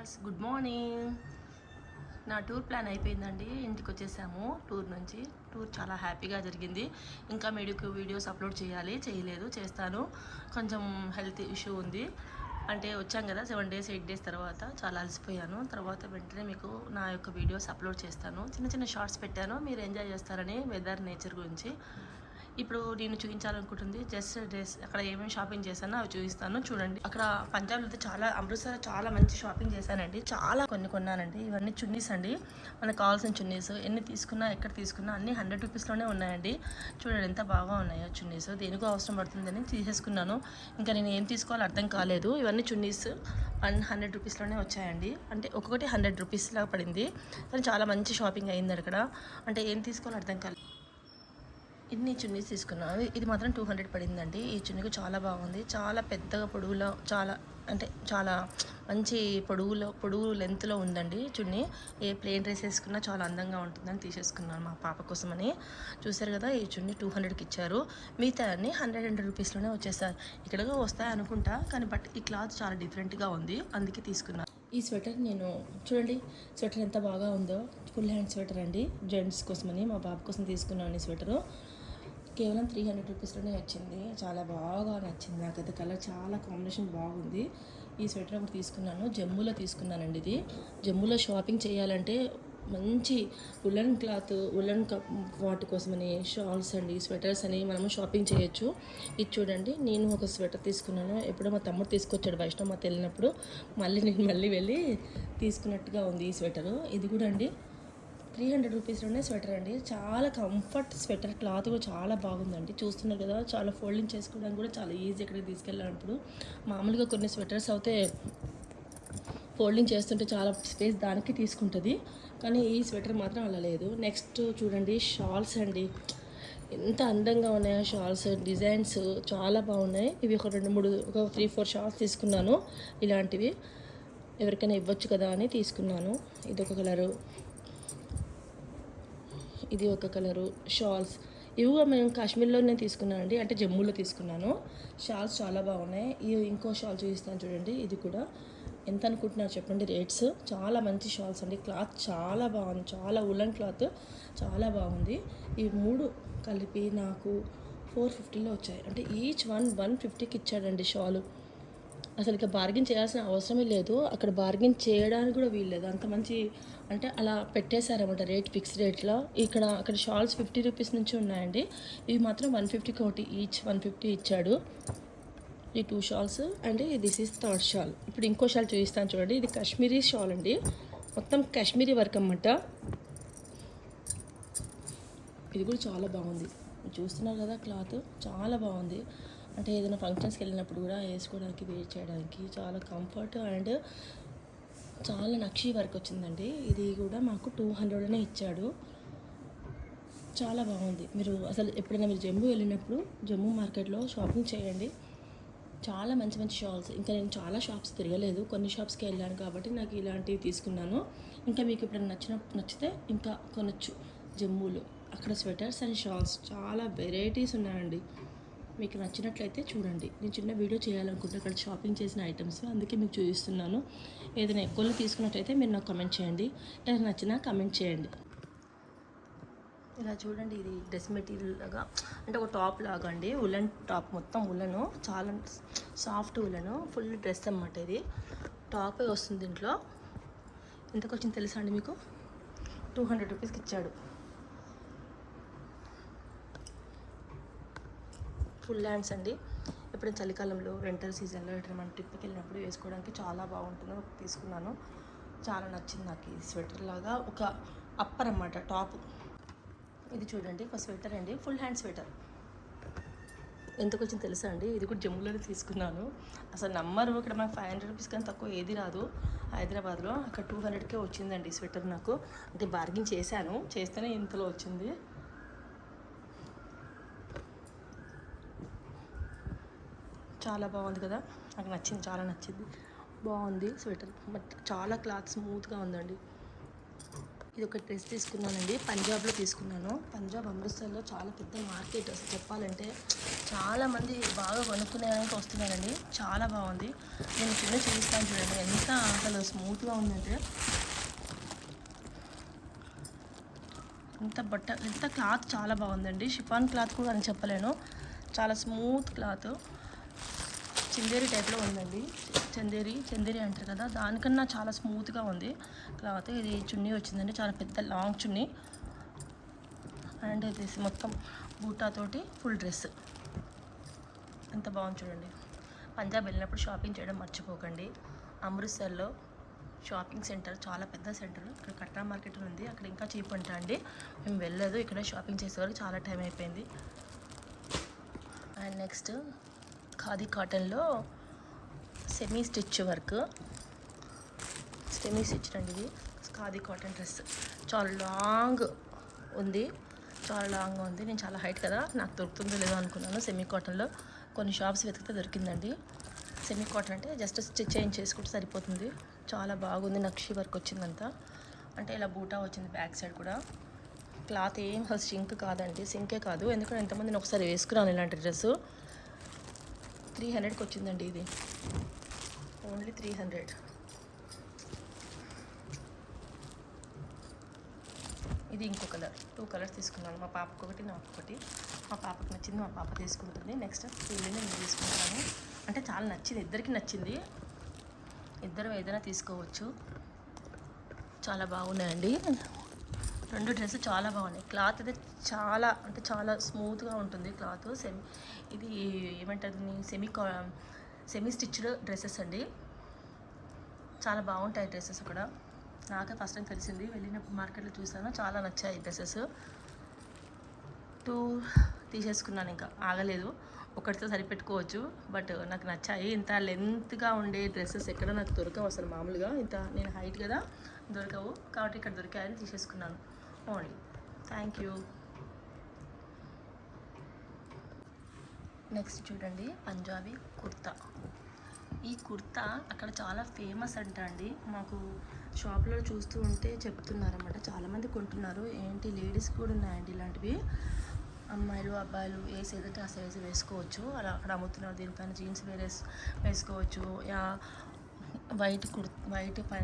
Good morning నా tour plan అయిపోయిందండి. ఇంటికి వచ్చేసాము టూర్ నుంచి. టూర్ చాలా హ్యాపీగా జరిగింది. ఇంకా మీకు వీడియోస్ అప్లోడ్ చేయాలి చేయలేదు చేస్తాను. కొంచెం హెల్త్ ఇష్యూ ఉంది. అంటే వచ్చాం కదా సెవెన్ డేస్ ఎయిట్ డేస్ తర్వాత చాలా అలసిపోయాను. తర్వాత వెంటనే మీకు నా యొక్క వీడియోస్ అప్లోడ్ చేస్తాను. చిన్న చిన్న షార్ట్స్ పెట్టాను. మీరు ఎంజాయ్ చేస్తారని వెదర్ నేచర్ గురించి. ఇప్పుడు నేను చూపించాలనుకుంటుంది జస్ట్ డ్రెస్ అక్కడ ఏమేమి షాపింగ్ చేశానో అవి చూపిస్తాను చూడండి. అక్కడ పంజాబ్లో అయితే చాలా అమృత్సర్ చాలా మంచి షాపింగ్ చేశానండి. చాలా కొన్ని కొన్నానండి. ఇవన్నీ చున్నీస్ అండి. మనకు కావాల్సిన చున్నీస్ ఎన్ని తీసుకున్నా ఎక్కడ తీసుకున్నా అన్ని హండ్రెడ్ రూపీస్లోనే ఉన్నాయండి. చూడండి ఎంత బాగా ఉన్నాయో చున్నీస్. దేనికో అవసరం పడుతుందని తీసేసుకున్నాను. ఇంకా నేను ఏం తీసుకోవాలో అర్థం కాలేదు. ఇవన్నీ చున్నీస్ వన్ హండ్రెడ్ రూపీస్లోనే వచ్చాయండి. అంటే ఒక్కొక్కటి హండ్రెడ్ రూపీస్ లాగా పడింది. కానీ చాలా మంచి షాపింగ్ అయింది అక్కడ. అంటే ఏం తీసుకోవాలో అర్థం కాలేదు. ఇన్ని చున్నీస్ తీసుకున్నాను ఇది మాత్రం టూ హండ్రెడ్ పడిందండి. ఈ చున్నీకి చాలా బాగుంది. చాలా పెద్దగా పొడవులో చాలా అంటే చాలా మంచి పొడవులో పొడవు లెంత్లో ఉందండి చున్నీ. ఏ ప్లేన్ డ్రెస్ వేసుకున్నా చాలా అందంగా ఉంటుందని తీసేసుకున్నాను మా పాప కోసమని. చూసారు కదా ఈ చున్నీ టూ హండ్రెడ్కి ఇచ్చారు. మిగతా అన్ని హండ్రెడ్ హండ్రెడ్ రూపీస్లోనే వచ్చేసారు ఇక్కడగా వస్తాయి అనుకుంటా కానీ బట్ ఈ క్లాత్ చాలా డిఫరెంట్గా ఉంది. అందుకే తీసుకున్నాను ఈ స్వెటర్ నేను చూడండి స్వెటర్ ఎంత బాగా ఉందో. ఫుల్ హ్యాండ్ స్వెటర్ అండి. జెంట్స్ కోసమని మా బాబు కోసం తీసుకున్నాను ఈ స్వెటరు. కేవలం త్రీ హండ్రెడ్ రూపీస్లోనే వచ్చింది చాలా బాగా నచ్చింది నాకు అది కలర్ చాలా కాంబినేషన్ బాగుంది. ఈ స్వెటర్ ఒకటి తీసుకున్నాను. జమ్మూలో తీసుకున్నానండి ఇది. జమ్మూలో షాపింగ్ చేయాలంటే మంచి ఉలన్ క్లాత్ ఉలన్ కప్ వాటి కోసమని షాల్స్ అండి స్వెటర్స్ అని మనము షాపింగ్ చేయొచ్చు. ఇది చూడండి నేను ఒక స్వెటర్ తీసుకున్నాను. ఎప్పుడో మా తమ్ముడు తీసుకొచ్చాడు వైష్ణవ్ వెళ్ళినప్పుడు మళ్ళీ నేను మళ్ళీ వెళ్ళి తీసుకున్నట్టుగా ఉంది ఈ స్వెటరు. ఇది కూడా అండి. త్రీ హండ్రెడ్ రూపీస్లోనే స్వెటర్ అండి. చాలా కంఫర్ట్ స్వెటర్ క్లాత్ కూడా చాలా బాగుందండి. చూస్తున్నారు కదా చాలా ఫోల్డింగ్ చేసుకోవడానికి కూడా చాలా ఈజీ ఎక్కడికి తీసుకెళ్ళినప్పుడు మామూలుగా కొన్ని స్వెటర్స్ అయితే ఫోల్డింగ్ చేస్తుంటే చాలా స్పేస్ దానికి తీసుకుంటుంది. కానీ ఈ స్వెటర్ మాత్రం అలా లేదు. నెక్స్ట్ చూడండి షాల్స్ అండి. ఎంత అందంగా ఉన్నాయో షాల్స్ డిజైన్స్ చాలా బాగున్నాయి. ఇవి ఒక రెండు మూడు ఒక త్రీ ఫోర్ షాల్స్ తీసుకున్నాను. ఇలాంటివి ఎవరికైనా ఇవ్వచ్చు కదా అని తీసుకున్నాను. ఇది ఒక కలరు. ఇది ఒక కలరు. షాల్స్. ఇవి మేము మేము కాశ్మీర్లోనే తీసుకున్నానండి. అంటే జమ్మూలో తీసుకున్నాను. షాల్స్ చాలా బాగున్నాయి. ఇవి ఇంకో షాల్ చూపిస్తాను చూడండి. ఇది కూడా ఎంత అనుకుంటున్నారు చెప్పండి రేట్స్. చాలా మంచి షాల్స్ అండి. క్లాత్ చాలా బాగుంది. చాలా ఉలన్ క్లాత్. చాలా బాగుంది. ఈ మూడు కలిపి నాకు ఫోర్ ఫిఫ్టీలో వచ్చాయి. అంటే ఈచ్ వన్ వన్ ఫిఫ్టీకి ఇచ్చాడండి షాలు. అసలు ఇక బార్గెన్ చేయాల్సిన అవసరమే లేదు. అక్కడ బార్గెన్ చేయడానికి కూడా వీల్లేదు అంత మంచి అంటే అలా పెట్టేశారన్నమాట రేట్ ఫిక్స్ రేట్లో ఇక్కడ అక్కడ షాల్స్ ఫిఫ్టీ రూపీస్ నుంచి ఉన్నాయండి. ఇవి మాత్రం వన్ ఫిఫ్టీ ఒకటి ఈచ్ వన్ ఫిఫ్టీ ఇచ్చాడు. ఈ two shawls and this is third shawl ఇప్పుడు ఇంకో షాల్ చూపిస్తాను చూడండి. ఇది కాశ్మీరీ షాల్ అండి. మొత్తం కాశ్మీరీ వర్క్ అన్నమాట. ఇది కూడా చాలా బాగుంది. చూస్తున్నారు కదా క్లాత్? చాలా బాగుంది. అంటే ఏదైనా ఫంక్షన్స్కి వెళ్ళినప్పుడు కూడా వేసుకోవడానికి వేర్ చేయడానికి చాలా కంఫర్ట్ అండ్ చాలా నక్షి వర్క్ వచ్చిందండి. ఇది కూడా మాకు టూ హండ్రెడ్నే ఇచ్చాడు. చాలా బాగుంది. మీరు అసలు ఎప్పుడైనా మీరు జమ్మూ వెళ్ళినప్పుడు జమ్మూ మార్కెట్లో షాపింగ్ చేయండి. చాలా మంచి మంచి షాల్స్ ఇంకా నేను చాలా షాప్స్ తిరగలేదు. కొన్ని షాప్స్కి వెళ్ళాను కాబట్టి నాకు ఇలాంటివి తీసుకున్నాను. ఇంకా మీకు ఎప్పుడైనా నచ్చిన నచ్చితే ఇంకా కొనొచ్చు జమ్మూలో అక్కడ స్వెటర్స్ అండ్ షాల్స్ చాలా వెరైటీస్ ఉన్నాయండి. మీకు నచ్చినట్లయితే చూడండి. నేను చిన్న వీడియో చేయాలనుకుంటే అక్కడ షాపింగ్ చేసిన ఐటమ్స్ అందుకే మీకు చూపిస్తున్నాను. ఏదైనా ఎక్కువలో తీసుకున్నట్లయితే మీరు నాకు కమెంట్ చేయండి. ఏదైనా నచ్చినా కమెంట్ చేయండి. ఇలా చూడండి ఇది డ్రెస్ మెటీరియల్ లాగా అంటే ఒక టాప్ లాగా అండి ఉలన్ టాప్ మొత్తం ఉలను చాలా సాఫ్ట్ ఉలను ఫుల్ డ్రెస్ అన్నమాట ఇది. టాపే వస్తుంది దీంట్లో. ఎంతకు వచ్చింది తెలుసా అండి మీకు? టూ హండ్రెడ్ రూపీస్కి ఇచ్చాడు. ఫుల్ హ్యాండ్స్ అండి. ఎప్పుడైనా చలికాలంలో వింటర్ సీజన్లో ఎక్కడ మనం ట్రిప్కి వెళ్ళినప్పుడు వేసుకోవడానికి చాలా బాగుంటుంది. తీసుకున్నాను. చాలా నచ్చింది నాకు ఈ స్వెటర్ లాగా. ఒక అప్పర్ అన్నమాట టాప్ ఇది చూడండి ఒక స్వెటర్ అండి. ఫుల్ హ్యాండ్ స్వెటర్ ఎంతకు వచ్చింది తెలుసా అండి? ఇది కూడా జమ్ములోనే తీసుకున్నాను. అసలు నమ్మరు ఇక్కడ మనకు ఫైవ్ హండ్రెడ్ రూపీస్ కానీ తక్కువ ఏది రాదు. హైదరాబాద్లో అక్కడ టూ హండ్రెడ్కే వచ్చిందండి స్వెటర్ నాకు. అంటే బార్గింగ్ చేశాను. చేస్తేనే ఇంతలో వచ్చింది. చాలా బాగుంది కదా? నాకు నచ్చింది చాలా నచ్చింది. బాగుంది స్వెటర్. బట్ చాలా క్లాత్ స్మూత్గా ఉందండి. ఇది ఒక డ్రెస్ తీసుకున్నానండి. పంజాబ్లో తీసుకున్నాను. పంజాబ్ అమృత్సర్లో చాలా పెద్ద మార్కెట్ అసలు చెప్పాలంటే చాలామంది బాగా కొనుక్కునేదానికి వస్తున్నారండి. చాలా బాగుంది. నేను చిన్న చూపిస్తాను చూడండి. ఎంత అసలు స్మూత్గా ఉందంటే ఇంత బట్ట ఇంత క్లాత్ చాలా బాగుందండి. షిఫాన్ క్లాత్ కూడా అని చెప్పలేను. చాలా స్మూత్ క్లాత్. చందేరి టైప్లో ఉందండి. చందేరి చందేరి అంటారు కదా దానికన్నా చాలా స్మూత్గా ఉంది. క్లాత్ ఇది చున్నీ వచ్చిందండి చాలా పెద్ద లాంగ్ చున్నీ. అండ్ ఇది మొత్తం బూటాతోటి ఫుల్ డ్రెస్. ఎంత బాగుంది చూడండి. పంజాబ్ వెళ్ళినప్పుడు షాపింగ్ చేయడం మర్చిపోకండి. అమృత్సర్లో షాపింగ్ సెంటర్ చాలా పెద్ద సెంటర్. ఇక్కడ కట్రా మార్కెట్ ఉంది అక్కడ ఇంకా చీప్ ఉంటా అండి. మేము వెళ్ళలేదు ఇక్కడ షాపింగ్ చేసేవరకు చాలా టైం అయిపోయింది. అండ్ నెక్స్ట్ ఖాదీ కాటన్లో semi stitch work. Semi stitch అండి ఇది. Khadi cotton dress. చాలా లాంగ్ ఉంది. చాలా లాంగ్ ఉంది. నేను చాలా హైట్ కదా. నాకు దొరుకుతుందో లేదో అనుకున్నాను సెమీ కాటన్లో. కొన్ని షాప్స్ వెతికితే దొరికిందండి. సెమీ కాటన్ అంటే జస్ట్ స్టిచ్ చేంజ్ చేసుకుంటే సరిపోతుంది. చాలా బాగుంది. నక్షి వర్క్ వచ్చిందంతా. అంటే ఇలా బూటా వచ్చింది బ్యాక్ సైడ్ కూడా. క్లాత్ ఏం అసలు సింక్ కాదండి. సింకే కాదు. ఎందుకంటే ఎంతమంది ఒకసారి వేసుకున్నాను ఇలాంటి డ్రెస్సు. త్రీ హండ్రెడ్కి వచ్చిందండి ఇది. Only three hundred. ఇది ఇంకో కలర్. టూ కలర్స్ తీసుకున్నాను. మా పాపకు ఒకటి నాకు ఒకటి. మా పాపకు నచ్చింది మా పాప తీసుకుంటుంది. నెక్స్ట్ వీళ్ళని నేను తీసుకుంటాను. అంటే చాలా నచ్చింది. ఇద్దరికి నచ్చింది. ఇద్దరం ఏదైనా తీసుకోవచ్చు. చాలా బాగున్నాయండి. రెండు డ్రెస్ చాలా బాగున్నాయి. క్లాత్ అయితే చాలా అంటే చాలా స్మూత్గా ఉంటుంది క్లాత్ సెమీ ఇది ఏమంటారు సెమీ సెమీ స్టిచ్డ్ డ్రెస్సెస్ అండి. చాలా బాగుంటాయి డ్రెస్సెస్ అక్కడ. నాకే ఫస్ట్ టైం తెలిసింది. వెళ్ళినప్పుడు మార్కెట్లో చూసాను. చాలా నచ్చాయి డ్రెస్సెస్. టూ తీసేసుకున్నాను ఇంకా. ఆగలేదు. ఒకటితో సరిపెట్టుకోవచ్చు. బట్ నాకు నచ్చాయి. ఇంత లెంత్గా ఉండే డ్రెస్సెస్ ఎక్కడ నాకు దొరకవు అసలు మామూలుగా. ఇంత నేను హైట్ కదా దొరకవు. కాబట్టి ఇక్కడ దొరికాయని తీసేసుకున్నాను. ఓన్లీ థ్యాంక్ యూ నెక్స్ట్ చూడండి పంజాబీ కుర్తా. ఈ కుర్తా అక్కడ చాలా ఫేమస్ అంట అండి మాకు షాప్లో చూస్తూ ఉంటే చెప్తున్నారన్నమాట. చాలామంది కొంటున్నారు. ఏంటి లేడీస్ కూడా ఉన్నాయండి ఇలాంటివి? అమ్మాయిలు అబ్బాయిలు ఏ సైజ్ అంటే ఆ సైజ్ వేసుకోవచ్చు. అలా అక్కడ అమ్ముతున్నారు. దీనిపైన జీన్స్ వేరే వేసుకోవచ్చు. యా వైట్ కుర్ వైట్ పై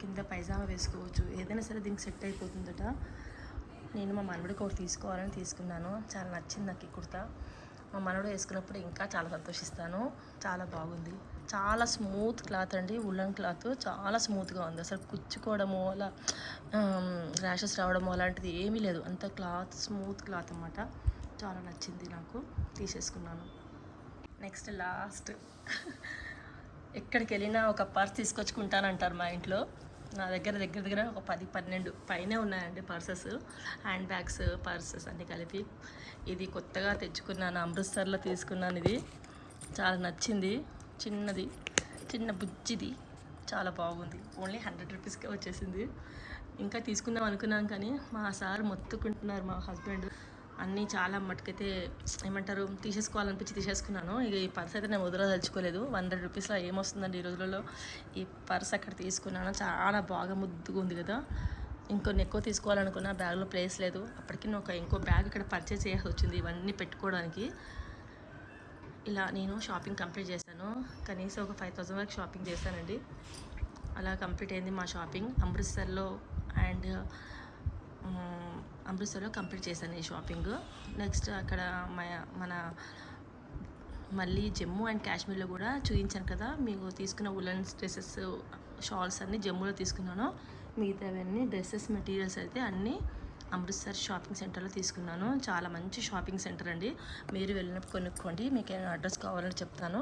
కింద పైజామా వేసుకోవచ్చు. ఏదైనా సరే దీనికి సెట్ అయిపోతుందట. నేను మా మనవడికి ఒకటి తీసుకోవాలని తీసుకున్నాను. చాలా నచ్చింది నాకు ఈ కుర్తా. మా మనవడు వేసుకున్నప్పుడు ఇంకా చాలా సంతోషిస్తాను. చాలా బాగుంది. చాలా స్మూత్ క్లాత్ అండి. Woollen cloth. చాలా స్మూత్గా ఉంది. అసలు కుచ్చుకోవడము అలా ర్యాషెస్ రావడము అలాంటిది ఏమీ లేదు. అంత క్లాత్ స్మూత్ క్లాత్ అనమాట చాలా నచ్చింది నాకు. తీసేసుకున్నాను. Next last. ఎక్కడికి వెళ్ళినా ఒక పర్స్ తీసుకొచ్చుకుంటానంటారు మా ఇంట్లో. నా దగ్గర దగ్గర దగ్గర ఒక పది పన్నెండు పైనే ఉన్నాయండి పర్సెస్. హ్యాండ్ బ్యాగ్స్ పర్సెస్ అన్నీ కలిపి. ఇది కొత్తగా తెచ్చుకున్నాను అమృత్సర్లో తీసుకున్నాను ఇది. చాలా నచ్చింది. చిన్నది చిన్న బుజ్జిది. చాలా బాగుంది. ఓన్లీ హండ్రెడ్ రూపీస్కే వచ్చేసింది. ఇంకా తీసుకుందాం అనుకున్నాం కానీ మా సార్ మొత్తుకుంటున్నారు మా హస్బెండ్. అన్నీ చాలా మటుకైతే ఏమంటారు తీసేసుకోవాలనిపించి తీసేసుకున్నాను. ఇక ఈ పర్స్ అయితే నేను వదలదలుచుకోలేదు వన్ హండ్రెడ్ రూపీస్లో ఏమొస్తుందండి ఈ రోజులలో? ఈ పర్స్ అక్కడ తీసుకున్నాను. చాలా బాగా ముద్దుగా ఉంది కదా. ఇంకొన్ని ఎక్కువ తీసుకోవాలనుకున్నా బ్యాగ్లో ప్లేస్ లేదు. అప్పటికి నేను ఒక ఇంకో బ్యాగ్ ఇక్కడ పర్చేస్ చేయాల్సి వచ్చింది ఇవన్నీ పెట్టుకోవడానికి. ఇలా నేను షాపింగ్ కంప్లీట్ చేశాను. కనీసం ఒక ఫైవ్ థౌసండ్ వరకు షాపింగ్ చేశానండి. అలా కంప్లీట్ అయింది మా షాపింగ్. అమృత్సర్లో అండ్ అమృత్సర్లో కంప్లీట్ చేశాను ఈ షాపింగ్. నెక్స్ట్ అక్కడ మన మళ్ళీ జమ్మూ అండ్ కాశ్మీర్లో కూడా చూపించాను కదా మీకు తీసుకున్న ఉలన్స్ డ్రెస్సెస్ షాల్స్ అన్నీ జమ్మూలో తీసుకున్నాను. మిగతావన్నీ డ్రెస్సెస్ మెటీరియల్స్ అయితే అన్నీ అమృత్సర్ షాపింగ్ సెంటర్లో తీసుకున్నాను. చాలా మంచి షాపింగ్ సెంటర్ అండి. మీరు వెళ్ళినప్పుడు కొనుక్కోండి. మీకు ఏమైనా అడ్రస్ కావాలని చెప్తాను.